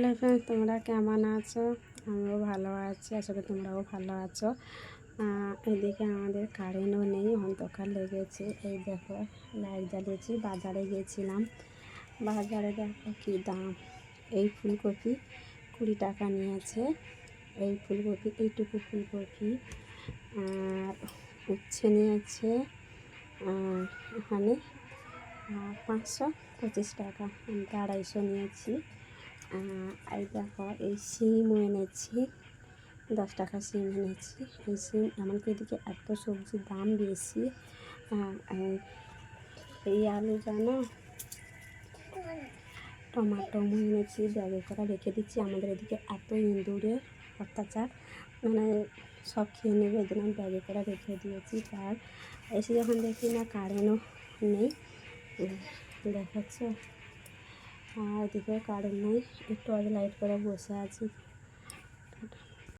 Hello friends তোমরা কেমন আছো? আমিও ভালো আছি, আশা করি তোমরাও ভালো আছো। এদিকে আমাদের কারেন্টও নেই, অন্ধকার লেগেছে। এই দেখো লাইট জ্বালিয়েছি, বাজারে গিয়েছিলাম। বাজারে দেখো কী দাম। এই ফুলকপি কুড়ি টাকা নিয়েছে। এই ফুলকপি, এইটুকু ফুলকপি। আর উচ্ছে নিয়েছে এখানে পাঁচশো পঁচিশ টাকা। আমি আড়াইশো নিয়েছি। এই দেখো, এই সিমও এনেছি, দশ টাকা সিম এনেছি। এই সিম এমনকি এদিকে এত সবজির দাম বেশি। এই- আলু জানো? টমাটো এনেছি, ব্যাগে করে রেখে দিচ্ছি। আমাদের এদিকে এত ইঁদুরের অত্যাচার। মানে সব খেয়ে নেবে আমি ব্যাগে করে রেখে দিয়েছি। তার এসে যখন দেখি না, কারেন্টও নেই। দেখাচ্ছে? আর এদিকে কারেন্ট নেই একটু আগে লাইট করে বসে আছি।